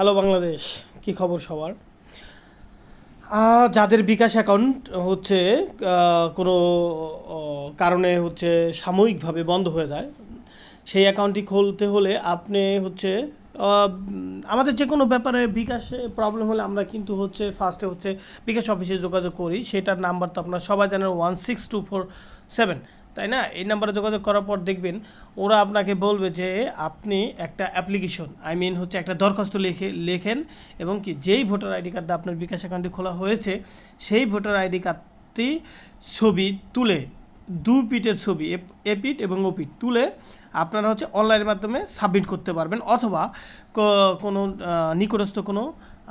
Hello Bangladesh কি খবর সবার? যাদের বিকাশ অ্যাকাউন্ট হচ্ছে কোনো কারণে হচ্ছে সাময়িকভাবে বন্ধ হয়ে যায়, সেই অ্যাকাউন্টটি খুলতে হলে আপনি হচ্ছে আমাদের যে কোনো ব্যাপারে বিকাশে প্রবলেম হলে আমরা কিন্তু হচ্ছে ফার্স্টে হচ্ছে বিকাশ অফিসে যোগাযোগ করি। সেটার নাম্বার তো আপনারা সবাই জানেন one six two four seven তাই না? এই নাম্বারে যোগাযোগ করার পর দেখবেন ওরা আপনাকে বলবে যে আপনি একটা অ্যাপ্লিকেশন আই মিন হচ্ছে একটা দরখাস্ত লিখে, লেখেন এবং কি যেই ভোটার আইডি কার্ডটা আপনার বিকাশ অ্যাকাউন্টে খোলা হয়েছে, সেই ভোটার আইডি কার্ডটি ছবি তুলে, দু পিটের ছবি, এ পিট এবং ও পিট তুলে আপনারা হচ্ছে অনলাইনের মাধ্যমে সাবমিট করতে পারবেন অথবা কোনো নিকটস্থ কোনো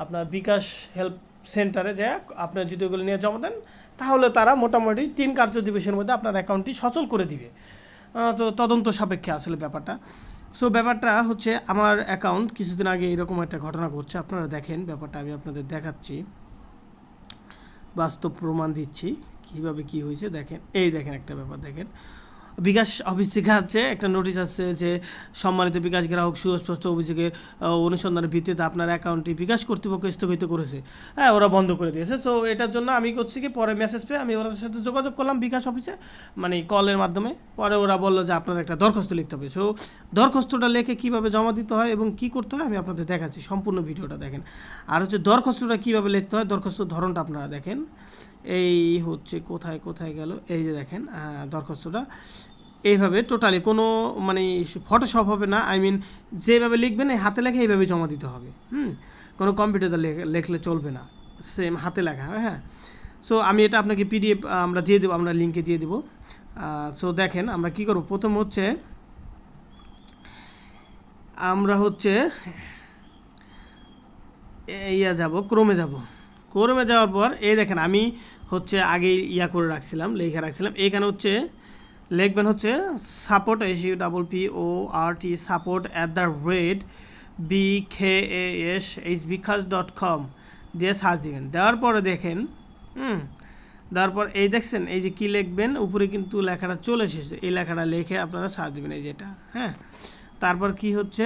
আপনার বিকাশ হেল্প সেন্টারে যে আপনার যদি ওগুলো নিয়ে জমা দেন, তাহলে তারা মোটামুটি তিন কার্য দিবসের মধ্যে আপনার অ্যাকাউন্টটি সচল করে দিবে। তো তদন্ত সাপেক্ষে আসলে ব্যাপারটা। সো ব্যাপারটা হচ্ছে আমার অ্যাকাউন্ট কিছুদিন আগে এরকম একটা ঘটনা ঘটছে, আপনারা দেখেন, ব্যাপারটা আমি আপনাদের দেখাচ্ছি। বাস্তব প্রমাণ দিচ্ছি, কীভাবে কি হয়েছে, দেখেন, এই দেখেন একটা ব্যাপার, দেখেন। বিকাশ অফিস থেকে আছে, একটা নোটিশ আছে যে সম্মানিত বিকাশ গ্রাহক সুস্পষ্ট অভিযোগের অনুসন্ধানের ভিত্তিতে আপনার অ্যাকাউন্টটি বিকাশ কর্তৃপক্ষ স্থগিত করেছে। হ্যাঁ ওরা বন্ধ করে দিয়েছে। তো এটার জন্য আমি করছি কি, পরে মেসেজ পেয়ে আমি ওদের সাথে যোগাযোগ করলাম বিকাশ অফিসে মানে কলের মাধ্যমে। পরে ওরা বলল যে আপনার একটা দরখাস্ত লিখতে হবে। সো দরখাস্তটা লিখে কীভাবে জমা দিতে হয় এবং কী করতে হয় আমি আপনাদের দেখাচ্ছি। সম্পূর্ণ ভিডিওটা দেখেন। আর হচ্ছে দরখাস্তটা কীভাবে লিখতে হয় দরখাস্তর ধরনটা আপনারা দেখেন। এই হচ্ছে কোথায় কোথায় গেল? এই যে দেখেন দরখাস্তটা। এইভাবে টোটালি কোনো মানে ফটোশপ হবে না। আই মিন যেভাবে লিখবেন, এই হাতে লেখা এইভাবে জমা দিতে হবে। হুম? কোনো কম্পিউটারে লেখলে চলবে না। সেম হাতে লেখা হ্যাঁ? সো আমি এটা আপনাকে পিডিএফ আমরা দিয়ে দেবো, আমরা লিঙ্কে দিয়ে দেবো। সো দেখেন আমরা কি করব? প্রথম হচ্ছে আমরা হচ্ছে ইয়া যাব ক্রমে যাব। ক্রমে যাওয়ার পর, এই দেখেন আমি হচ্ছে আগে ইয়া করে রাখছিলাম, লেখা রাখছিলাম। এইখানে হচ্ছে লিখবেন হচ্ছে support S U double P O R T support at the rate B খে S H bKash dot com দিয়ে সার্চ দিবেন। দেওয়ার পরে দেখেন, হুম, দেওয়ার পর এই দেখছেন, এই যে কী লিখবেন, উপরে কিন্তু লেখাটা চলে এসেছে। এই লেখাটা লিখে আপনারা সার্চ দিবেন এই যেটা হ্যাঁ। তারপর কি হচ্ছে?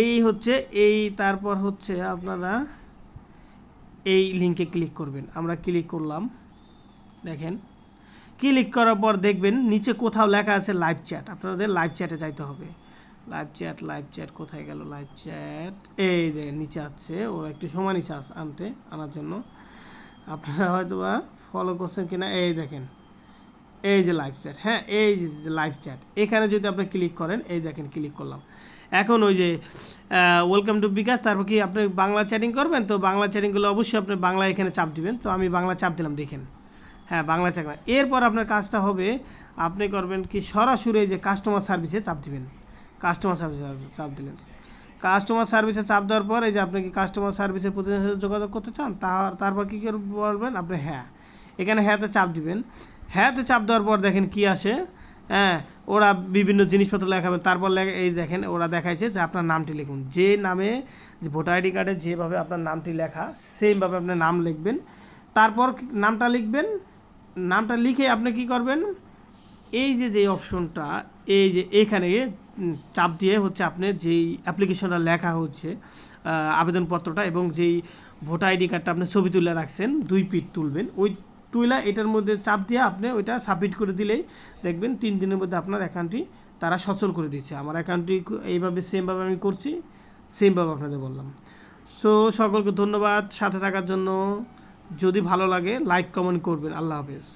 এই হচ্ছে, এই তারপর হচ্ছে আপনারা এই লিঙ্কে ক্লিক করবেন। আমরা ক্লিক করলাম। দেখেন। ক্লিক করার পর দেখবেন নিচে কোথাও লেখা আছে লাইভ চ্যাট আপনাদের লাইভ চ্যাটে যাইতে হবে। লাইভ চ্যাট লাইভ চ্যাট কোথায় গেল লাইভ চ্যাট এই দেখেন নিচে আছে। ওরা একটু সময় নিচে আনতে, আনার জন্য। আপনারা হয়তো বা ফলো করছেন কিনা? এই দেখেন। এই যে লাইভ চ্যাট হ্যাঁ এই যে লাইভ চ্যাট এখানে যদি আপনি ক্লিক করেন, এই দেখেন ক্লিক করলাম। এখন ওই যে ওয়েলকাম টু বিকাশ। তারপর কি আপনি বাংলা চ্যাটিং করবেন? তো বাংলা চ্যাটিংগুলো অবশ্যই আপনি বাংলা এখানে চাপ দিবেন। তো আমি বাংলা চাপ দিলাম, দেখেন। হ্যাঁ বাংলা দিলাম। এরপর আপনার কাজটা হবে, আপনি করবেন কি সরাসরি যে কাস্টমার সার্ভিসে চাপ দিবেন। কাস্টমার সার্ভিসে চাপ দিলেন। কাস্টমার সার্ভিসে চাপ দেওয়ার পর এই যে আপনি কি কাস্টমার সার্ভিসের প্রতিনিধির সাথে যোগাযোগ করতে চান, তার, তারপর কী বলবেন আপনি? হ্যাঁ। এখানে হ্যাঁতে চাপ দিবেন। হ্যাঁতে চাপ দেওয়ার পর দেখেন কি আসে। হ্যাঁ ওরা বিভিন্ন জিনিসপত্র লেখাবে। তারপর এই দেখেন ওরা দেখাইছে যে আপনার নামটি লিখুন। যে নামে যে ভোটার আইডি কার্ডে যেভাবে আপনার নামটি লেখা সেমভাবে আপনার নাম লিখবেন। তারপর নামটা লিখবেন। নামটা লিখে আপনি কি করবেন? এই যে যে অপশনটা এই যে এইখানে উম, চাপ দিয়ে হচ্ছে আপনি যেই অ্যাপ্লিকেশনটা লেখা হচ্ছে আবেদনপত্রটা এবং যেই ভোটার আইডি কার্ডটা আপনি ছবি তুলে রাখছেন দুই পিট তুলবেন ওই তুইলা এটার মধ্যে চাপ দিয়ে আপনি ওইটা সাবমিট করে দিলেই দেখবেন তিন দিনের মধ্যে আপনার অ্যাকাউন্টটি তারা সচল করে দিচ্ছে। আমার অ্যাকাউন্টটি এইভাবে সেমভাবে আমি করছি সেমভাবে আপনাদের বললাম। সো সকলকে ধন্যবাদ সাথে থাকার জন্য। যদি ভালো লাগে লাইক কমেন্ট করবেন। আল্লাহ হাফেজ।